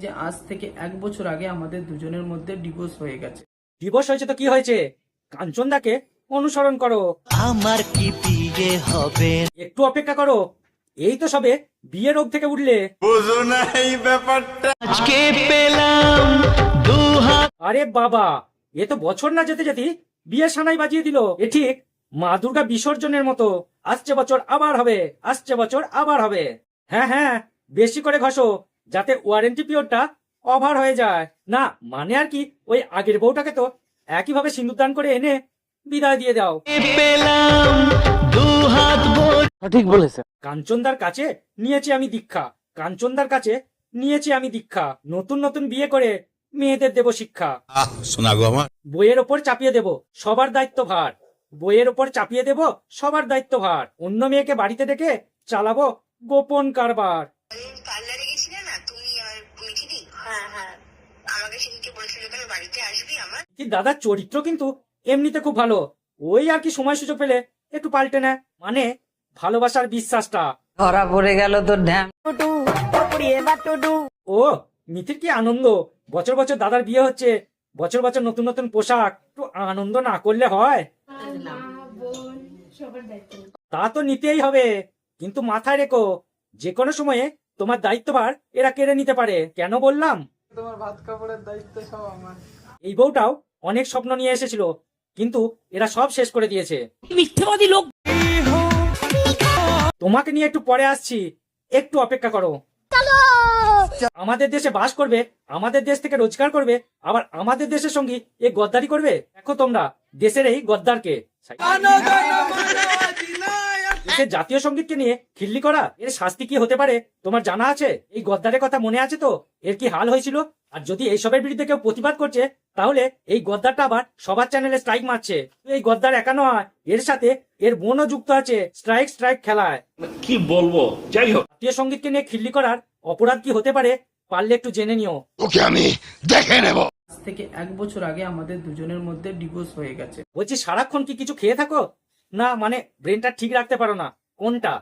যে আজ থেকে এক বছর আগে আমাদের দুজনের মধ্যে ডিভোর্স হয়ে গেছে। দিবস হয়েছে তো কি হয়েছে? কাঞ্চনদাকে অনুসরণ করো। আমার কি বিয়ে হবে? একটু অপেক্ষা করো। এই তো সবে বিয়ে রোগ থেকে উঠলে। বুঝো না এই ব্যাপারটা। আজকে পেলাম আরে বাবা এ তো বছর না যেতে যেতে বিয়ে সানাই বাজিয়ে দিল। এ ঠিক মা দুর্গা বিসর্জনের মতো। আসছে বছর আবার হবে আসছে বছর আবার হবে। হ্যাঁ হ্যাঁ বেশি করে ঘষো। যাতে ওয়ারেন্টি পিরিয়ডটা ওভার হয়ে যায়। না মানে আর কি ওই আগের বউটাকে তো একইভাবে সিন্দুর দান করে এনে বিদায় দিয়ে দাও। হাত ভর কাঞ্চনদার কাছে নিয়েছি আমি দীক্ষা। কাঞ্চনদার কাছে নিয়েছি আমি দীক্ষা। নতুন নতুন বিয়ে করে মেয়েদের দেব শিক্ষা। আমার। বইয়ের ওপর চাপিয়ে দেব সবার দায়িত্ব ভার। বইয়ের ওপর চাপিয়ে দেব সবার দায়িত্ব ভার। অন্য মেয়েকে বাড়িতে ডেকে চালাবো গোপন কারবার পার্লারে গেছিলে না তুমি আর মিঠিদি হ্যাঁ হ্যাঁ আমাকে সেদিনকে বলেছিল তুমি বাড়িতে আসবি আমার কি দাদার চরিত্র কিন্তু এমনিতে খুব ভালো। ওই আর কি সময় সুযোগ পেলে একটু পাল্টে নেয় মানে ভালোবাসার বিশ্বাসটা। ধরা পড়ে গেল তোর ঢ্যাম ও মিথির কি আনন্দ? বছর বছর দাদার বিয়ে হচ্ছে। বছর বছর নতুন নতুন পোশাক। একটু আনন্দ না করলে হয়? তা তো নিতেই হবে। কিন্তু মাথায় রেখো যে কোনো সময়ে তোমার দায়িত্বভার এরা কেড়ে নিতে পারে। কেন বললাম? তোমার ভাত কাপড়ের দায়িত্ব সব আমার। এই বউটাও অনেক স্বপ্ন নিয়ে এসেছিল কিন্তু এরা সব শেষ করে দিয়েছে। তোমাকে নিয়ে একটু পরে আসছি একটু অপেক্ষা করো। আমাদের দেশে বাস করবে আমাদের দেশ থেকে রোজগার করবে আবার আমাদের দেশের সঙ্গে এ গদ্দারি করবে? দেখো তোমরা দেশের এই গদ্দারকে। দেশের জাতীয় সঙ্গীতকে নিয়ে খিল্লি করা এর শাস্তি কি হতে পারে? তোমার জানা আছে? এই গদ্দারের কথা মনে আছে তো? এর কি হাল হয়েছিল? আর যদি এইসবের বিরুদ্ধে কেউ প্রতিবাদ করছে তাহলে এই গদ্দারটা আবার সবার চ্যানেলে স্ট্রাইক মারছে। এই গদ্দার একা নয় এর সাথে এর বোনও যুক্ত আছে স্ট্রাইক স্ট্রাইক খেলায়। কি বলব? যাই হোক। জাতীয় সঙ্গীতকে নিয়ে খিল্লি করার অপরাধ কি হতে পারে পারলে একটু জেনে নিও। ওকে আমি দেখে নেব। আজ থেকে এক বছর আগে আমাদের দুজনের মধ্যে ডিভোর্স হয়ে গেছে। বলছি সারাক্ষণ কি কিছু খেয়ে থাকো? না মানে ব্রেনটা ঠিক রাখতে পারো না। কোনটা?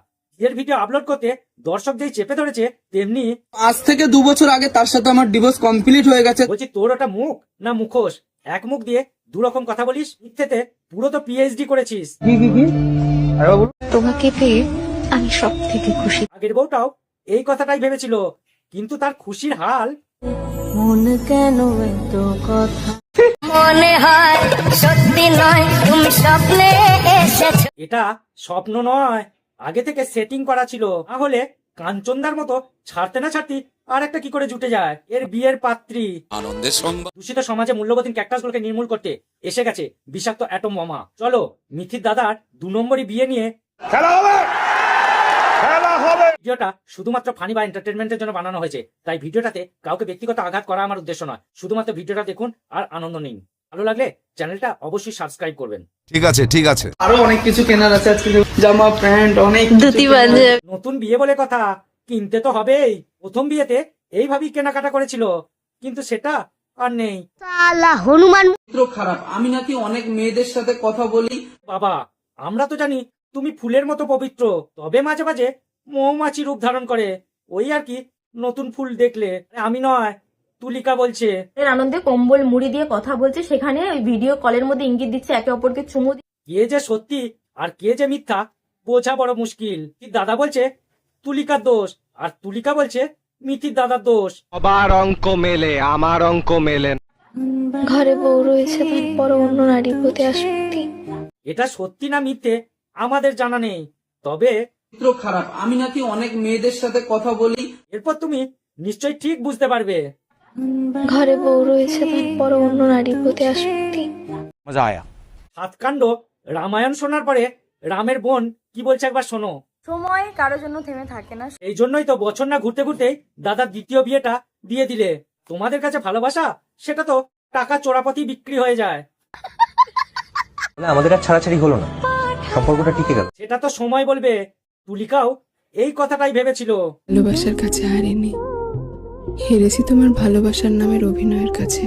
এর ভিডিও আপলোড করতে দর্শক যেই চেপে ধরেছে তেমনি আজ থেকে দু বছর আগে তার সাথে আমার ডিভোর্স কমপ্লিট হয়ে গেছে। বলছি তোর ওটা মুখ না মুখোশ? এক মুখ দিয়ে দু রকম কথা বলিস মিথ্যেতে পুরো তো পিএইচডি করেছিস। তোমাকে পেয়ে আমি সব থেকে খুশি। আগের বউটাও এই কথাটাই ভেবেছিল কিন্তু তার খুশির হাল মনে হয় সত্যি নয় তুমি স্বপ্নে এসেছ। এটা স্বপ্ন নয় আগে থেকে সেটিং করা ছিল তাহলে কাঞ্চনদার মতো ছাড়তে না ছাড়তি আর একটা কি করে জুটে যায়? এর বিয়ের পাত্রী। আনন্দের সংবাদ দূষিত সমাজে মূল্যবোধীন ক্যাকটাসগুলোকে নির্মূল করতে এসে গেছে বিষাক্ত অ্যাটম বোমা। চলো মিথির দাদার দু নম্বরই বিয়ে নিয়ে ভিডিওটা শুধুমাত্র ফানি বা এন্টারটেনমেন্টের জন্য বানানো হয়েছে তাই ভিডিওটাতে কাউকে ব্যক্তিগত আঘাত করা আমার উদ্দেশ্য নয়। শুধুমাত্র ভিডিওটা দেখুন আর আনন্দ নিন। ভালো লাগলে চ্যানেলটা অবশ্যই সাবস্ক্রাইব করবেন। ঠিক আছে ঠিক আছে। আরও অনেক কিছু কেনার আছে আজকে জামা প্যান্ট অনেক ধুতি পাঞ্জাবি। নতুন বিয়ে বলে কথা কিনতে তো হবেই। প্রথম বিয়েতে এইভাবেই কেনাকাটা করেছিল কিন্তু সেটা আর নেই। হনুমান। চরিত্র খারাপ। আমি নাকি অনেক মেয়েদের সাথে কথা বলি। বাবা আমরা তো জানি তুমি ফুলের মতো পবিত্র তবে মাঝে মাঝে মৌমাছি রূপ ধারণ করে। ওই আর কি নতুন ফুল দেখলে। আমি নয় তুলিকা বলছে এর আনন্দে কম্বল মুড়ি দিয়ে কথা বলছে। সেখানে ওই ভিডিও কলের মধ্যে ইঙ্গিত দিচ্ছে একে অপরকে চুমু কে যে সত্যি আর কে যে মিথ্যা বোঝা বড় মুশকিল। কি দাদা বলছে তুলিকার দোষ আর তুলিকা বলছে মিথির দাদার দোষ। সবার অঙ্ক মেলে আমার অঙ্ক মেলে। ঘরে বউ রয়েছে তারপর অন্য নারীর প্রতি আসক্তি। এটা সত্যি না মিথ্যে আমাদের জানা নেই। তবে চরিত্র খারাপ। আমি নাকি অনেক মেয়েদের সাথে কথা বলি। এরপর তুমি নিশ্চয়ই ঠিক বুঝতে পারবে। ঘরে বউ রয়েছে তারপর অন্য নারীর প্রতি আসক্তি। সাতকাণ্ড রামায়ণ শোনার পরে রামের বোন কি বলছে একবার শোনো। সময় কারোর জন্য থেমে থাকে না। এই জন্যই তো বছর না ঘুরতে ঘুরতেই দাদার দ্বিতীয় বিয়েটা দিয়ে দিলে। তোমাদের কাছে ভালোবাসা সেটা তো টাকা চোরাপাতি বিক্রি হয়ে যায়। না আমাদের আর ছাড়াছাড়ি হলো না। সম্পর্কটা টিকে গেল। সেটা তো সময় বলবে। তুলিকাও এই কথাটাই ভেবেছিল। ভালোবাসার কাছে হারিনি। হেরেছি তোমার ভালোবাসার নামের অভিনয়ের কাছে।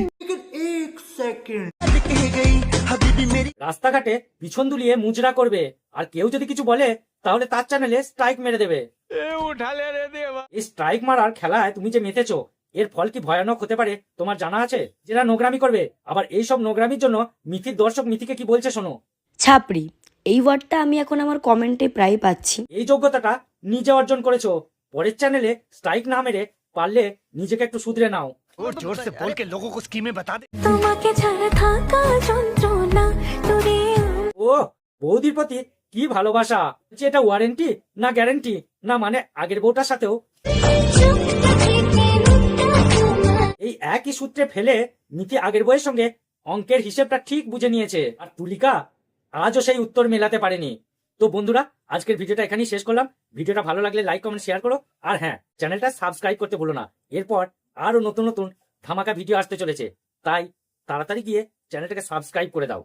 রাস্তাঘাটে পিছন দুলিয়ে মুজরা করবে। আর কেউ যদি কিছু বলে তাহলে তার চ্যানেলে স্ট্রাইক মেরে দেবে। এই স্ট্রাইক মারার খেলায় তুমি যে মেতেছো এর ফল কি ভয়ানক হতে পারে তোমার জানা আছে? যারা নোগ্রামি করবে আবার এই সব নোংরামির জন্য মিথির দর্শক মিথিকে কি বলছে শোনো? ছাপড়ি এই ওয়ার্ডটা আমি এখন আমার কমেন্টে প্রায় পাচ্ছি। এই যোগ্যতাটা নিজে অর্জন করেছ। পরের চ্যানেলে স্ট্রাইক না মেরে পারলে নিজেকে একটু শুধরে নাও। জোর জোর সে বল কে লোগো কো স্কিমে বাতা দে। তোমাকে ছাড়া থাকা যন্ত্রণা তোরে ও বৌদির প্রতি কি ভালোবাসা? যে এটা ওয়ারেন্টি না গ্যারেন্টি না মানে আগের বউটার সাথেও। এই একই সূত্রে ফেলে নীতি আগের বইয়ের সঙ্গে অঙ্কের হিসেবটা ঠিক বুঝে নিয়েছে। আর তুলিকা আজও সেই উত্তর মেলাতে পারেনি। তো বন্ধুরা, আজকের ভিডিওটা এখানেই শেষ করলাম। ভিডিওটা ভালো লাগলে লাইক কমেন্ট শেয়ার করো। আর হ্যাঁ চ্যানেলটা সাবস্ক্রাইব করতে ভুলো না। এরপর আরও নতুন নতুন ধামাকা ভিডিও আসতে চলেছে। তাই তাড়াতাড়ি গিয়ে চ্যানেলটাকে সাবস্ক্রাইব করে দাও।